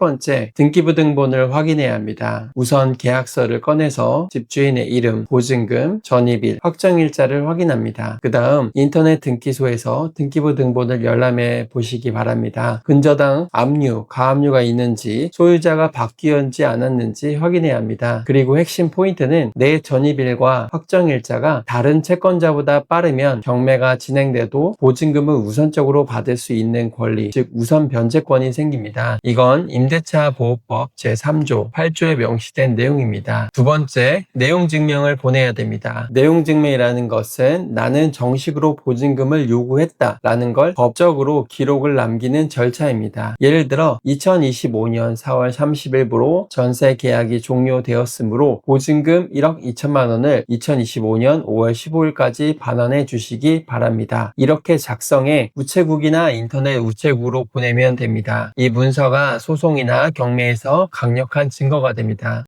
번째, 등기부등본을 확인해야 합니다. 우선 계약서를 꺼내서 집주인의 이름, 보증금, 전입일, 확정일자를 확인합니다. 그 다음 인터넷 등기소에서 등기부등본을 열람해 보시기 바랍니다. 근저당 압류, 가압류가 있는지, 소유자가 바뀌었는지 않았는지 확인해야 합니다. 그리고 핵심 포인트는 내 전입일과 확정일자가 다른 채권자보다 빠르면 경매가 진행돼도 보증금을 우선적으로 받을 수 있는 권리, 즉 우선 변제권이 생깁니다. 이건 임 대차 보호법 제3조 8조에 명시된 내용입니다. 두 번째, 내용 증명을 보내야 됩니다. 내용 증명이라는 것은 나는 정식으로 보증금을 요구했다 라는 걸 법적으로 기록을 남기는 절차입니다. 예를 들어 2025년 4월 30일부로 전세 계약이 종료되었으므로 보증금 1억 2천만 원을 2025년 5월 15일까지 반환해 주시기 바랍니다. 이렇게 작성해 우체국이나 인터넷 우체국으로 보내면 됩니다. 이 문서가 소송 이나 경매에서 강력한 증거가 됩니다.